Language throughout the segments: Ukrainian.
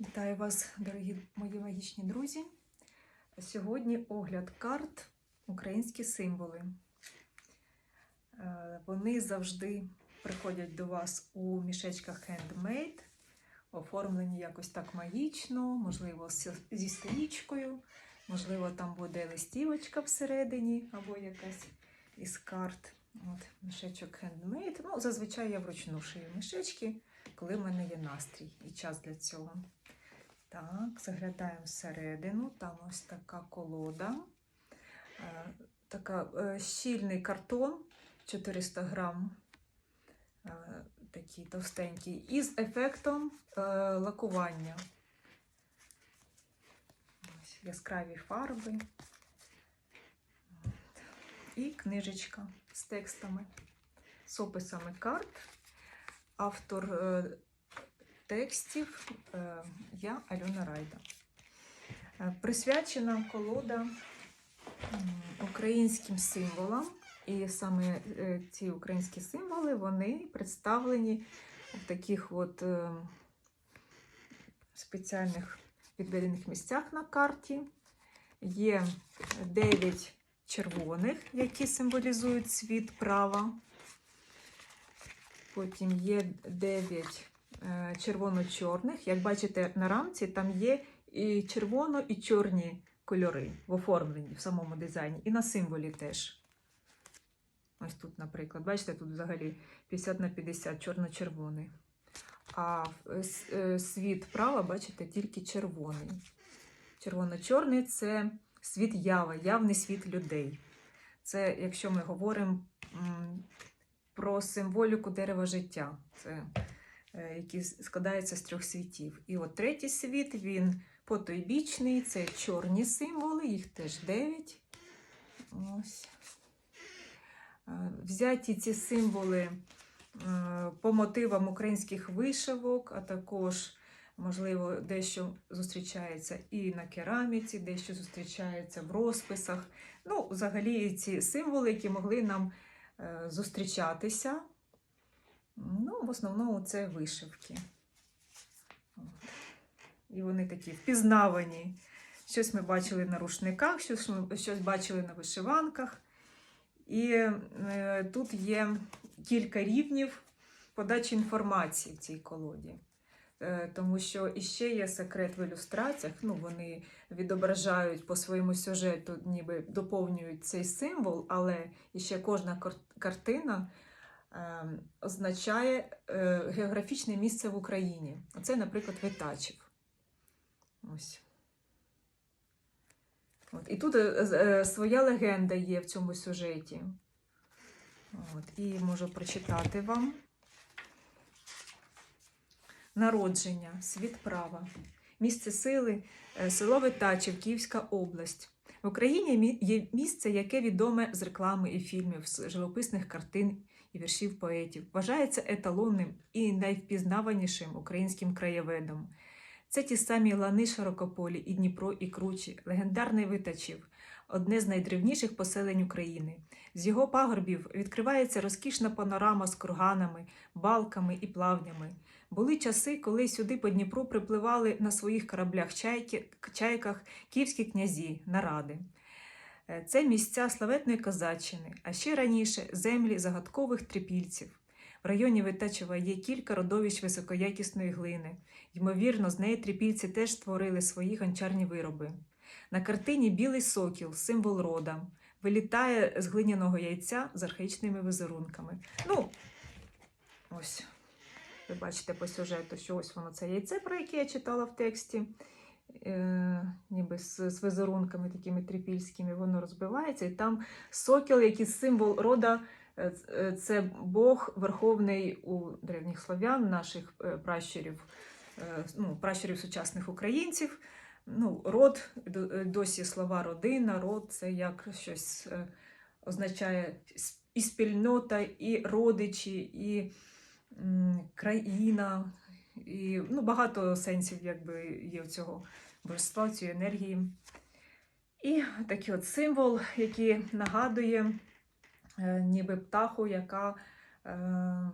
Вітаю вас, дорогі мої магічні друзі. Сьогодні огляд карт Українські символи. Е, Вони завжди приходять до вас у мішечках handmade, оформлені якось так магічно, можливо, зі стрічкою, можливо, там буде листівочка всередині або якась із карт. От, мішечок handmade. Ну, зазвичай я вручну шию мішечки, коли в мене є настрій і час для цього. Так, заглядаємо всередину. Там ось така колода. Е, Така е, щільний картон 400 грам. е, Такий товстенький. І з ефектом лакування. Ось яскраві фарби. І книжечка з текстами, з описами карт. Автор текстів е, я Альона Райда. Е, Присвячена колода українським символам. І саме е, ці українські символи вони представлені в таких от спеціальних відведених місцях на карті. Є 9 червоних, які символізують світ права. Потім є 9 е, червоно-чорних. Як бачите, на рамці там є і червоно, і чорні кольори в оформленні в самому дизайні, і на символі теж. Ось тут, наприклад, бачите, тут взагалі 50 на 50 чорно-червоний. А е, е, світ права, бачите, тільки червоний. Червоно-чорний це світ ява, явний світ людей. Це, якщо ми говоримо про символіку дерева життя, це, е, який с- складається з трьох світів. І от третій світ, він потойбічний, це чорні символи, їх теж дев'ять. Е, Взяті ці символи е, по мотивам українських вишивок, а також, можливо, дещо зустрічається і на кераміці, дещо зустрічається в розписах. Ну, взагалі, ці символи, які могли нам е, зустрічатися. Ну, в основному це вишивки. От. І вони такі впізнавані. Щось ми бачили на рушниках, щось щось бачили на вишиванках. І е, тут є кілька рівнів подачі інформації в цій колоді. Е, тому що іще є секрет в ілюстраціях. Ну, вони відображають по своєму сюжету, ніби доповнюють цей символ, але іще кожна картина означає е, географічне місце в Україні. Оце, наприклад, Витачів. Ось. От. І тут е, е, своя легенда є в цьому сюжеті. От. І можу прочитати вам. Народження, світ права, місце сили, село Витачів, Київська область. В Україні є місце, яке відоме з реклами і фільмів, з живописних картин і віршів поетів. Вважається еталонним і найвпізнаванішим українським краєвидом. Це ті самі лани широкополі, і Дніпро, і Кручі, легендарний Витачів, одне з найдревніших поселень України. З його пагорбів відкривається розкішна панорама з курганами, балками і плавнями. Були часи, коли сюди по Дніпру припливали на своїх кораблях чайки, чайках київські князі, наради. Е, Це місця славетної козаччини, а ще раніше землі загадкових трипільців. В районі Витачева є кілька родовищ високоякісної глини. Ймовірно, з неї трипільці теж створили свої гончарні вироби. На картині білий сокіл, символ рода, вилітає з глиняного яйця з архаїчними візерунками. Ну, ось, ви бачите по сюжету, що ось воно це яйце, про яке я читала в тексті. Е, ніби з, з візерунками такими трипільськими, воно розбивається, і там сокіл, який символ рода, це Бог Верховний у древніх славян, наших е, пращурів, е, ну, пращурів сучасних українців. Ну, род, е, досі слова родина, род це як щось е, означає і спільнота, і родичі, і країна, і ну, багато сенсів якби, є в цього божества, цієї енергії. І такий от символ, який нагадує е, ніби птаху, яка е,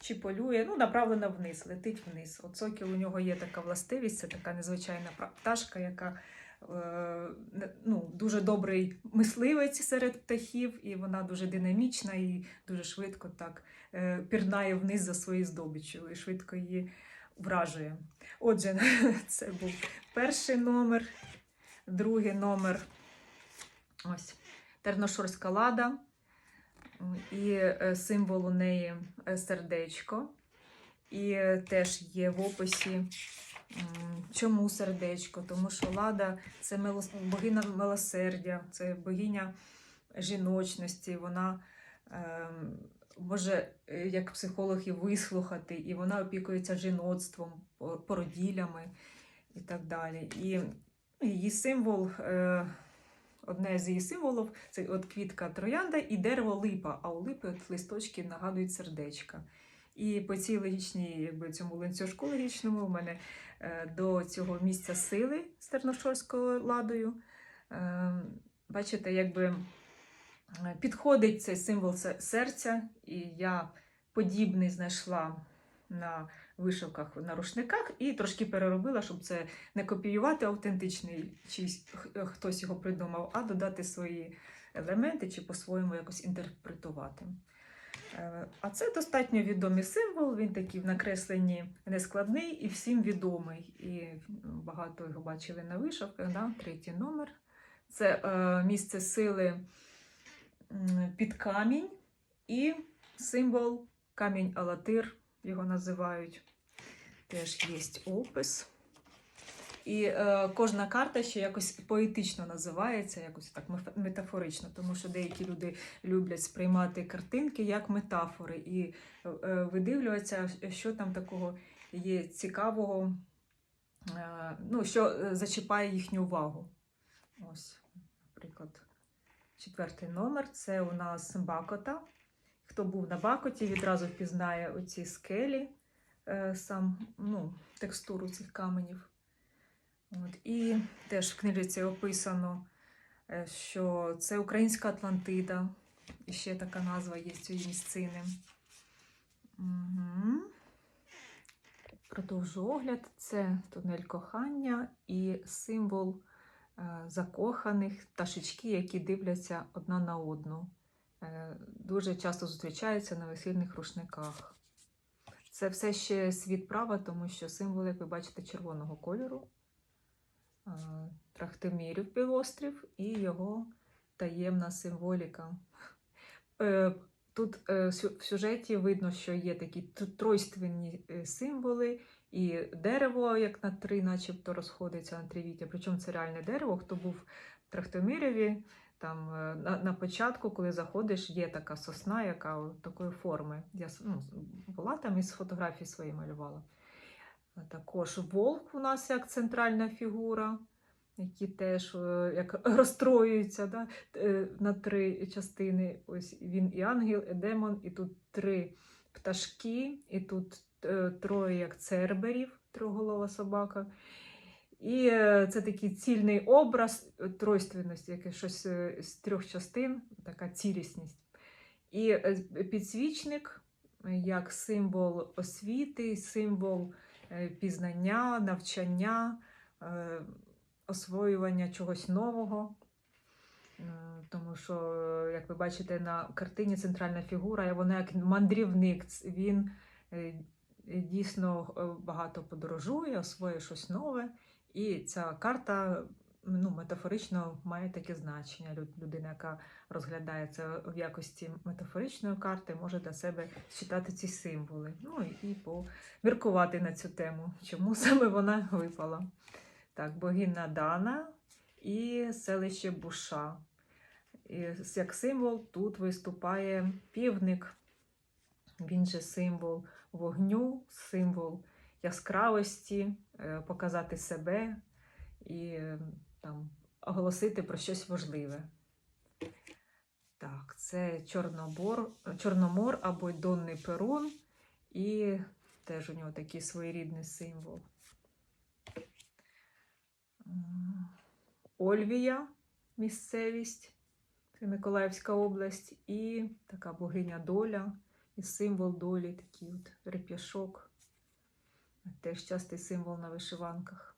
чи полює, ну, направлена вниз, летить вниз. От сокіл у нього є така властивість, це така незвичайна пташка, яка е, ну, дуже добрий мисливець серед птахів, і вона дуже динамічна і дуже швидко так е, пірнає вниз за своєю здобиччю і швидко її вражує. Отже, це був перший номер, другий номер. Ось Терношорська лада. І е, символ у неї е, сердечко. І е, теж є в описі. Чому сердечко? Тому що лада це богиня милосердя, це богиня жіночності. Вона ем, може, як психолог, і вислухати, і вона опікується жіноцтвом, по- породіллями і так далі. І її символ, одне з її символів це от квітка троянда і дерево липа, а у липи от листочки нагадують сердечка. І по цій логічній, якби цьому ланцюжку логічному, у мене е, до цього місця сили з Терношорською ладою. Е, бачите, якби е, підходить цей символ серця, і я подібний знайшла на вишивках на рушниках і трошки переробила, щоб це не копіювати автентичний, чийсь хтось його придумав, а додати свої елементи чи по-своєму якось інтерпретувати. Е, А це достатньо відомий символ, він такий в накресленні нескладний і всім відомий. І багато його бачили на вишивках, да? третій номер. Це е, місце сили під камінь і символ камінь Алатир, його називають. Теж є опис. І е, кожна карта ще якось поетично називається, якось так метафорично, тому що деякі люди люблять сприймати картинки як метафори і е, видивлюватися, що там такого є цікавого, е, ну, що е, зачіпає їхню увагу. Ось, наприклад, четвертий номер це у нас Бакота. Хто був на Бакоті, відразу впізнає оці скелі, е, сам, ну, текстуру цих каменів. От, і теж в книжці описано, е, що це українська Атлантида. І ще така назва є цієї місцини. Угу. Продовжу огляд. Це тунель кохання і символ е, закоханих пташечки, які дивляться одна на одну. Е, дуже часто зустрічаються на весільних рушниках. Це все ще світ права, тому що символ, як ви бачите, червоного кольору. Е, Трахтимірів півострів і його таємна символіка. Е, Тут в сюжеті видно, що є такі тройственні символи, і дерево, як на три, начебто розходиться на тривіття. Причому це реальне дерево. Хто був в Трахтимірєві, там е, на, на початку, коли заходиш, є така сосна, яка такої форми. Я ну, була там і з фотографій свої малювала. Також вовк у нас як центральна фігура, які теж е, як розстроюються да, е, на три частини. Ось він і ангел, і демон, і тут три пташки, і тут троє як церберів, триголова собака. І е, це такий цільний образ е, тройственності, яке щось е, з трьох частин, така цілісність. І підсвічник як символ освіти, символ пізнання, навчання, освоювання чогось нового. Тому що, як ви бачите, на картині центральна фігура, вона як мандрівник. Він дійсно багато подорожує, освоює щось нове. І ця карта ну, метафорично має таке значення. Людина, яка розглядає це в якості метафоричної карти, може для себе читати ці символи. Ну і поміркувати на цю тему, чому саме вона випала. Так, богиня Дана і селище Буша. І як символ тут виступає півник. Він же символ вогню, символ яскравості, показати себе і е, там, оголосити про щось важливе. Так, це Чорнобор, Чорномор або Донний Перун, і теж у нього такий своєрідний символ. Ольвія, місцевість, це Миколаївська область, і така богиня доля і символ долі, такий от реп'яшок. Теж частий символ на вишиванках.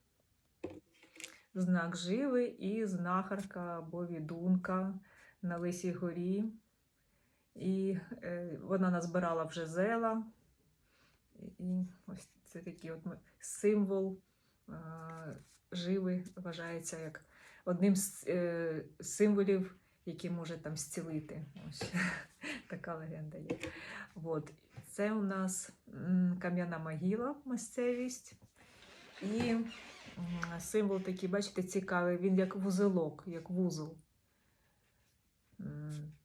Знак живи і знахарка або відунка на Лисій горі. І е, вона назбирала вже зела. І ось це такий от символ е, живи вважається як одним з е, символів, який може там зцілити. Ось така легенда є. От. Це у нас кам'яна могила, місцевість. І символ такий, бачите, цікавий, він як вузелок, як вузол.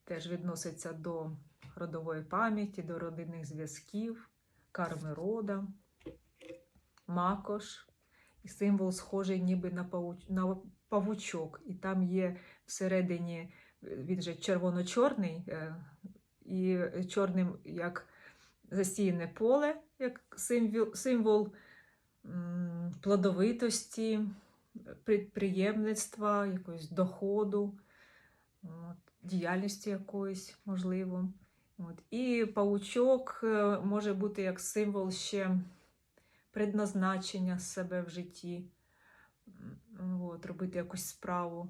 Теж відноситься до родової пам'яті, до родинних зв'язків, карми рода, макош. І символ схожий ніби на, павуч... на павучок. І там є всередині, він же червоно-чорний, е, і чорним як засіяне поле, як символ, символ плодовитості, підприємництва, якогось доходу, от, діяльності якоїсь, можливо. От. І паучок е, може бути як символ ще предназначення себе в житті, от, робити якусь справу.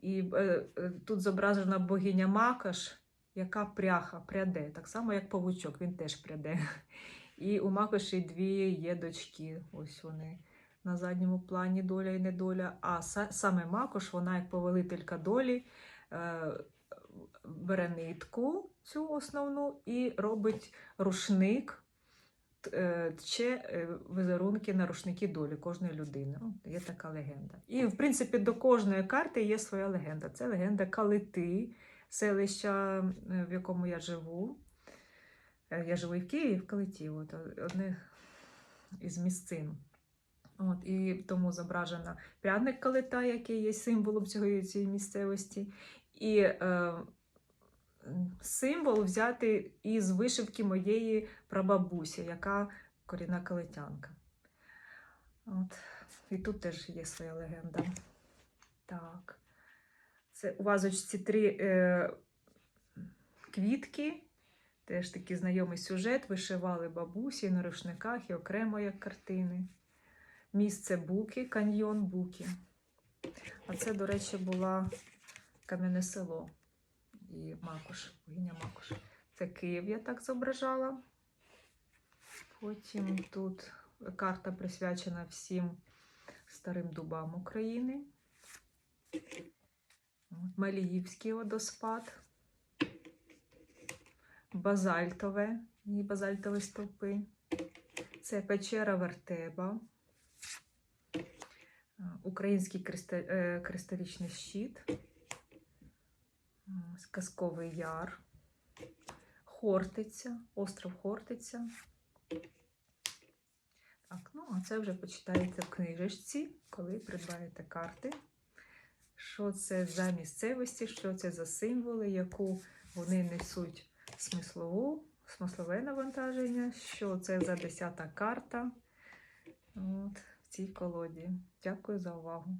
І е, е, тут зображена богиня Макаш, яка пряха, пряде, так само, як павучок, він теж пряде. І у Макоші дві є дочки. Ось вони на задньому плані доля і недоля. А саме Макош, вона як повелителька долі, е, бере нитку цю основну і робить рушник, е, тче е, візерунки на рушники долі кожної людини. Ну, Є така легенда. І, в принципі, до кожної карти є своя легенда. Це легенда Калити, селища, е, в якому я живу. Е, Я живу і в Києві, і в Калиті, от, одне із місцин. От, і тому зображена пряник калита, який є символом цього, цієї місцевості. І е, символ взяти із вишивки моєї прабабусі, яка корінна калитянка. От. І тут теж є своя легенда. Так. Це у вазочці три е, квітки. Теж такий знайомий сюжет. Вишивали бабусі на рушниках і окремо як картини. Місце Буки, каньйон Буки. А це, до речі, була кам'яне село і Макуш, богиня Макуш. Це Київ я так зображала. Потім тут карта присвячена всім старим дубам України. Маліївський водоспад. Базальтове і базальтові стовпи. Це печера Вертеба. Український е, кристалічний щит. Ось Казковий яр. Хортиця, остров Хортиця. Так, ну, а це вже почитаєте в книжечці, коли придбаєте карти. Що це за місцевості, що це за символи, яку вони несуть смислову, смислове навантаження, що це за десята карта от, в цій колоді. Дякую за увагу.